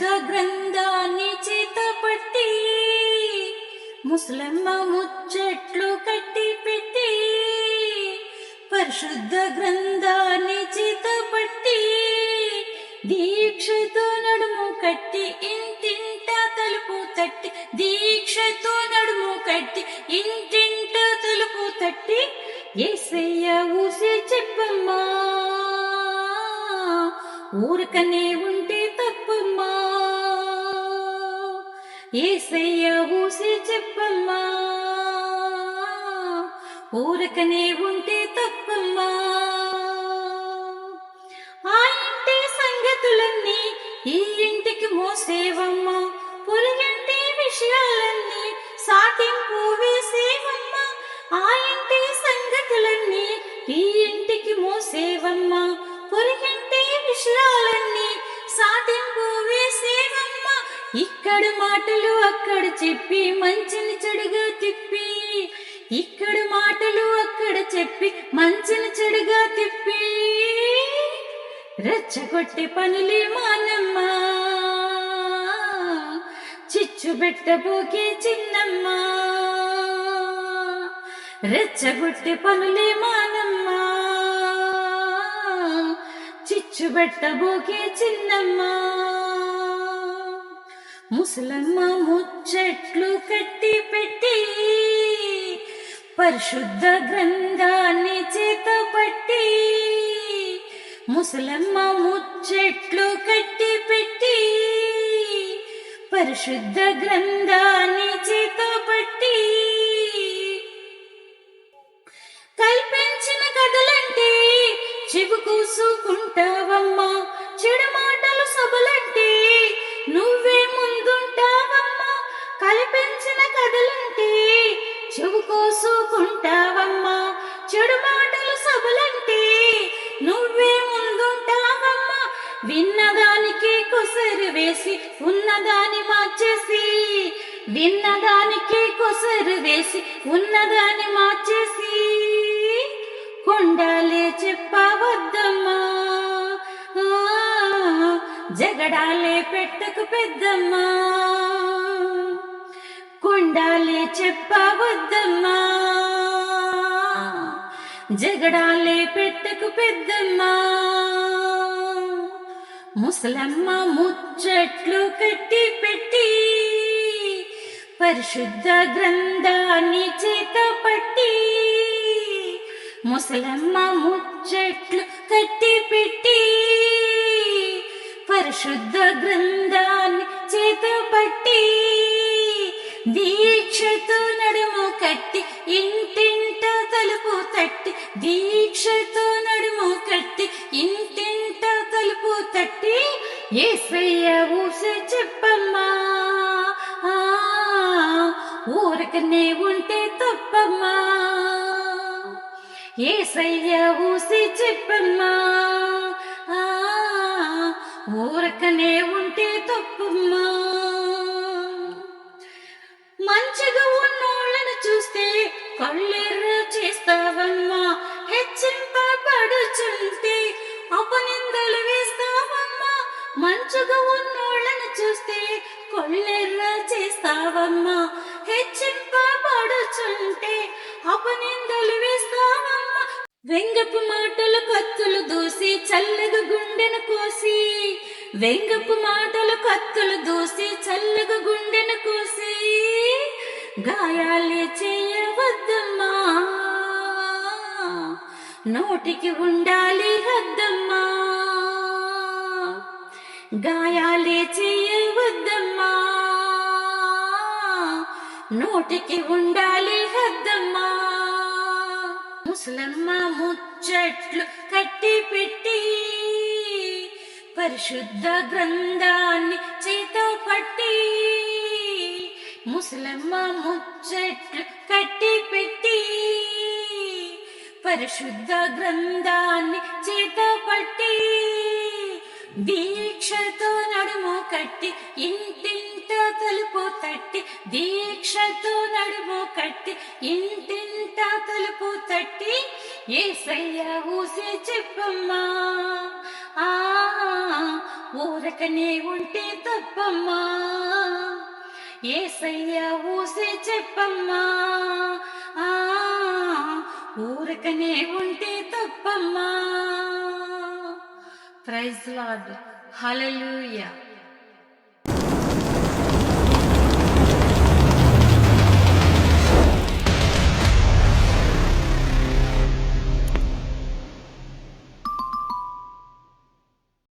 పెద్ద గ్రంథాన్ని చేతపట్టి ముస్లమ్మ ముచ్చట్లు కట్టి పెట్టి పరిశుద్ధ గ్రంథాన్ని చేతపట్టి దీక్షతో నడుము కట్టి ఇంటింట తలుపు తట్టి దీక్షతో నడుము కట్టి ఇంటింట తలుపు తట్టి ఏసయ్య ఊసే చెప్పమ్మా. ఊరికనే ఉంది ఏసయ్య ఊసి చెప్పమ్మా. ఊరకనే ఉంటే తప్పమ్మా. ఆ ఇంటి సంగతులన్నీ ఈ ఇంటికి మోసేవమ్మా. పొరుగింటి విషయాలన్నీ సాటింపు వేసేవమ్మా. ఆ ఇంటి సంగతులన్నీ ఈ ఇంటికి మోసేవమ్మా. పొరుగింటి విషయాలన్నీ సాటింపు ఇక్కడ మాటలు అక్కడ చెప్పి మంచిని చెడుగా తిప్పి. ఇక్కడ మాటలు అక్కడ చెప్పి మంచిని చెడుగా తిప్పి. రెచ్చగొట్టి పనులే మానమ్మా చిచ్చు పెట్టబోకే చిన్నమ్మా. రెచ్చగొట్టి పనులే మానమ్మా చిచ్చు పెట్టబోకే చిన్నమ్మా. ముసలమ్మ ముచ్చట్లు కట్టి పెట్టి పరిశుద్ధ గ్రంథాన్ని చేత పట్టి ముసలమ్మ ముచ్చట్లు కట్టి పెట్టి పరిశుద్ధ గ్రంథాన్ని చేత వేసి ఉన్నదాని మార్చేసి విన్నదానికి కొసరు వేసి ఉన్నదాని మార్చేసి కొండాలే చెప్పవద్దమ్మా. ఆ, జగడాలే పెట్టకు పెద్దమ్మా. కొండాలే చెప్పవద్దమ్మా. జగడాలే పెట్టకు పెద్దమ్మా. ముసలమ్మ ముచ్చట్లు కట్టి పెట్టి పరిశుద్ధ గ్రంథాన్ని చేత పట్టి ముసలమ్మ ముచ్చట్లు కట్టి పెట్టి పరిశుద్ధ గ్రంథాన్ని చేత పట్టి దీక్షతో నడుము కట్టి ఇంటింట తలుపు తట్టి దీక్షతో నడుము కట్టి ఇంటింట ఏసయ్య ఊసే చెప్పమ్మా. ఆ, ఊరకనే ఉంటే తప్పమ్మా. ఏసయ్య ఊసి చెప్పమ్మా. ఊరకనే ఉంటే తప్పమ్మా. మంచిగా ఉన్నోళ్ళను చూస్తే కొల్లెర్రా చేస్తావమ్మా. హెచ్చింపబడుచుంటే అపనిందలు వేస్తావమ్మా. వెంగపు మాటలు కత్తులు దూసి చల్లగా గుండెను కోసి. వెంగపు మాటలు కత్తులు దూసి చల్లగా గుండెను కోసి. గాయాలే చేయవద్దమ్మా. నోటికి ఉండాలి హద్దమ్మా. గాయాలే చేయవద్దమ్మా. నోటికి ఉండాలి హద్దమ్మా. ముసలమ్మ ముచ్చట్లు కట్టి పెట్టి పరిశుద్ధ గ్రంథాన్ని చేత పట్టి ముసలమ్మ ముచ్చట్లు కట్టి పెట్టి పరిశుద్ధ గ్రంథాన్ని చేత పట్టి దీక్షతో నడుము కట్టి ఇంటింట తలుపు తట్టి దీక్షతో నడుము కట్టి ఇంటింట తలుపు తట్టి ఏసయ్య ఊసి చెప్పమ్మా. ఆ ఊరకనే ఉంటే తప్పమ్మా. ఏసయ్య ఊసి చెప్పమ్మా. ఆ, ఊరకనే ఉంటే తప్పమ్మా. Praise Lord. Hallelujah.